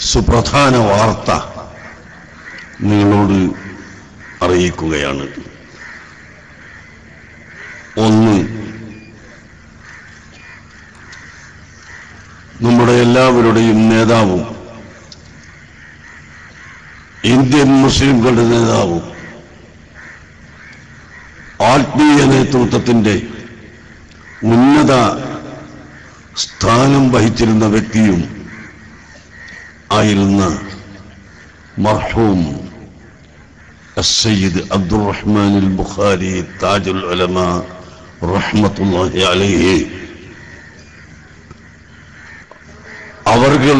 സുപ്രധാന വാർത്ത നിങ്ങളോട് അറിയിക്കുകയാണ്. ഒന്ന് നമ്മുടെ എല്ലാവരുടെയും നേതാവും ഇന്ത്യൻ മുസ്ലിംകളുടെ നേതാവും ആത്മീയ നേതൃത്വത്തിന്റെ ഉന്നത സ്ഥാനം വഹിച്ചിരുന്ന വ്യക്തിയും ആയിരുന്ന മർഹൂം السيد عبد الرحمن البخاري تاج العلماء رحمة الله عليه അവർകൾ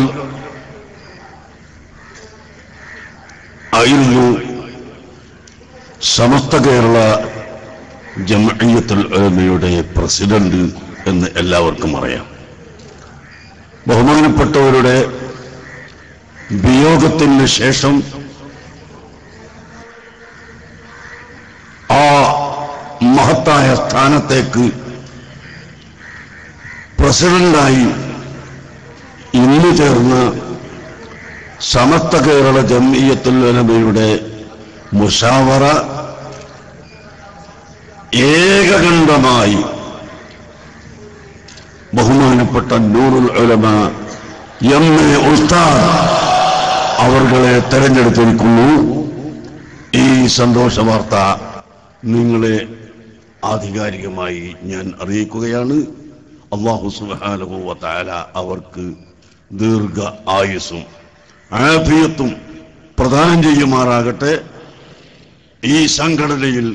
ആയിരുന്നു സമസ്ത കേരള ജമഅയ്യത്തുൽ ഉലമയുടെ പ്രസിഡന്റ് എന്ന് എല്ലാവർക്കും അറിയാം ബഹുമാനപ്പെട്ടവരുടെ വിയോഗത്തിന് ശേഷം ആ മഹത്തായ സ്ഥാനത്തേക്ക് പ്രസിഡന്റായി ഇന്ന് ചേർന്ന സമസ്ത കേരള ജമീയത്തുൽ ഉലമയുടെ മുഷാവറ ഏകകണ്ഠമായി ബഹുമാനപ്പെട്ട നൂറുൽ ഉലമ എം എ ഉസ്താദ് അവർകളെ തെരഞ്ഞെടുത്തിരിക്കുന്നു. ഈ സന്തോഷ വാർത്ത നിങ്ങളെ ആധികാരികമായി ഞാൻ അറിയിക്കുകയാണ്. അള്ളാഹു സുബാനുഭവ താല അവർക്ക് ദീർഘ ആയുസ്സും ആഫിയത്തും പ്രദാനം ചെയ്യുമാറാകട്ടെ. ഈ സംഘടനയിൽ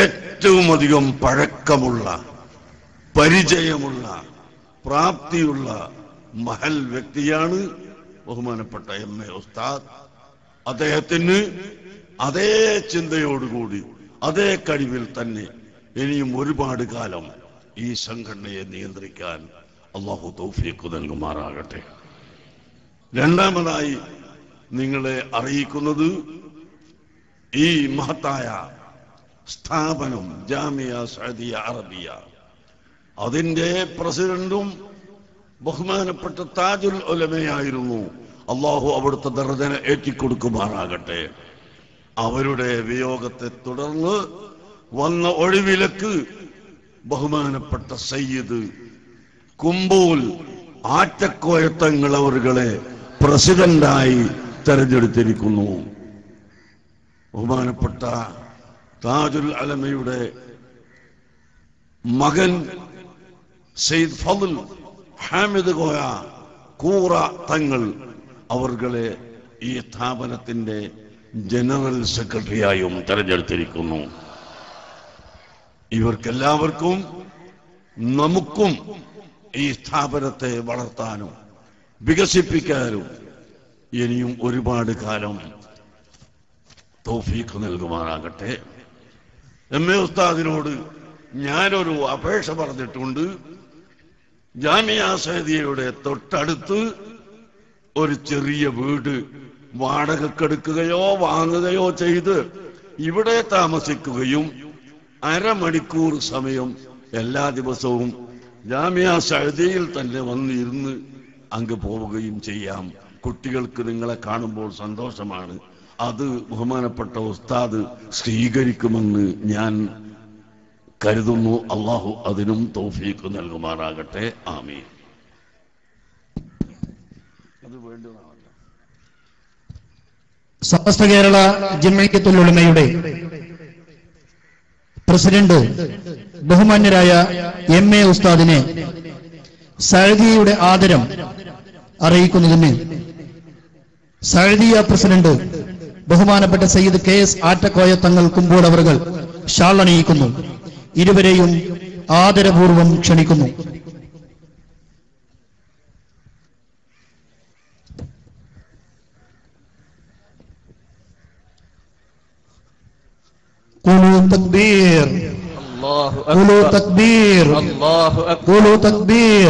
ഏറ്റവും അധികം പഴക്കമുള്ള പരിചയമുള്ള പ്രാപ്തിയുള്ള മഹൽ വ്യക്തിയാണ് ബഹുമാനപ്പെട്ട എം എ ഉസ്താദ് അദ്ദേഹത്തിന് അതേ ചിന്തയോടുകൂടി അതേ കഴിവിൽ തന്നെ ഇനിയും ഒരുപാട് കാലം ഈ സംഘടനയെ നിയന്ത്രിക്കാൻ അള്ളാഹു തൗഫീഖ് നൽകുമാറാകട്ടെ. രണ്ടാമതായി നിങ്ങളെ അറിയിക്കുന്നത് ഈ മഹത്തായ സ്ഥാപനം ജാമിയ സൗദിയ അറബിയ. അതിന്റെ പ്രസിഡന്റും ബഹുമാനപ്പെട്ട താജുൽ ഒലമയായിരുന്നു അള്ളാഹു അവിടുത്തെ ദർജന ഏറ്റിക്കൊടുക്കുമാറാകട്ടെ. അവരുടെ വിയോഗത്തെ തുടർന്ന് വന്ന ഒഴിവിലക്ക് ബഹുമാനപ്പെട്ട സയ്യിദ് കുമ്പൂൽ ആറ്റക്കോയത്തങ്ങൾ അവരുകളെ പ്രസിഡന്റായി തെരഞ്ഞെടുത്തിരിക്കുന്നു. ബഹുമാനപ്പെട്ട താജുൽ അലമയുടെ മകൻ സയ്യിദ് ഫضൽ ഹാമിദ് കോയ കൂറ തങ്ങൾ അവർകളെ ഈ സ്ഥാപനത്തിന്റെ ജനറൽ സെക്രട്ടറിയായും തെരഞ്ഞെടുത്തിരിക്കുന്നു. ഇവർക്കെല്ലാവർക്കും നമുക്കും ഈ സ്ഥാപനത്തെ വളർത്താനും വികസിപ്പിക്കാനും ഇനിയും ഒരുപാട് കാലം തോഫീക്ക് നൽകുമാറാകട്ടെ. എം എ ഉസ്താദിനോട് ഞാനൊരു അപേക്ഷ പറഞ്ഞിട്ടുണ്ട്. ജാമിയ തൊട്ടടുത്ത് ഒരു ചെറിയ വീട് വാടകക്കെടുക്കുകയോ വാങ്ങുകയോ ചെയ്ത് ഇവിടെ താമസിക്കുകയും അരമണിക്കൂർ സമയം എല്ലാ ദിവസവും ജാമ്യ സഴുതിയിൽ തന്നെ വന്നിരുന്ന് അങ്ങ് പോവുകയും ചെയ്യാം. കുട്ടികൾക്ക് നിങ്ങളെ കാണുമ്പോൾ സന്തോഷമാണ്. അത് ബഹുമാനപ്പെട്ട ഉസ്താദ് സ്വീകരിക്കുമെന്ന് ഞാൻ കരുതുന്നു. അള്ളാഹു അതിനും തൗഫീഖ് നൽകുമാറാകട്ടെ. ആമീൻ. അത് സമസ്ത കേരള ജമയത്തുൽ ഉലമയുടെ പ്രസിഡന്റ് ബഹുമാന്യരായ എം എ ഉസ്താദിനെ സഴദിയയുടെ ആദരം അറിയിക്കുന്നതിന് സഴദിയ പ്രസിഡന്റ് ബഹുമാനപ്പെട്ട സയ്യിദ് കെ എസ് ആറ്റക്കോയ തങ്ങൾ കുമ്പോടവറുകൾ ഷാളണിയിക്കുന്നു ഷാൾ അണിയിക്കുന്നു. ഇരുവരെയും ആദരപൂർവം ക്ഷണിക്കുന്നു.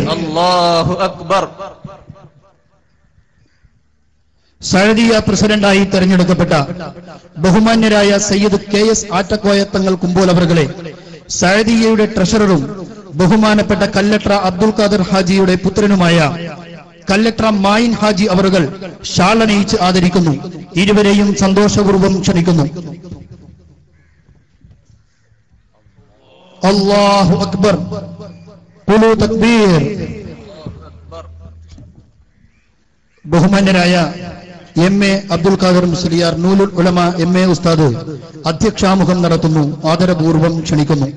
അല്ലാഹു അക്ബർ. സഴദിയ പ്രസിഡന്റായി തെരഞ്ഞെടുക്കപ്പെട്ട ബഹുമാന്യരായ സയ്യിദ് കെ എസ് ആറ്റക്കോയത്തങ്ങൾ കുമ്പോൾ സഴദിയയുടെ ട്രഷററും ബഹുമാനപ്പെട്ട കല്ലട്ര അബ്ദുൽ ഖാദർ ഹാജിയുടെ പുത്രനുമായ കല്ലട്ര മായിൻ ഹാജി അവറുകൾ ഷാളണയിച്ച് ആദരിക്കുന്നു. ഇരുവരെയും സന്തോഷപൂർവം ക്ഷണിക്കുന്നു. അക്ബർ. തക്ബീർ. ബഹുമാന്യരായ M A Abdul Khader Musliyar Noorul Ulama M A ഉസ്താദ് അധ്യക്ഷാമുഖം നടത്തുന്നു ആദരപൂർവം ക്ഷണിക്കുന്നു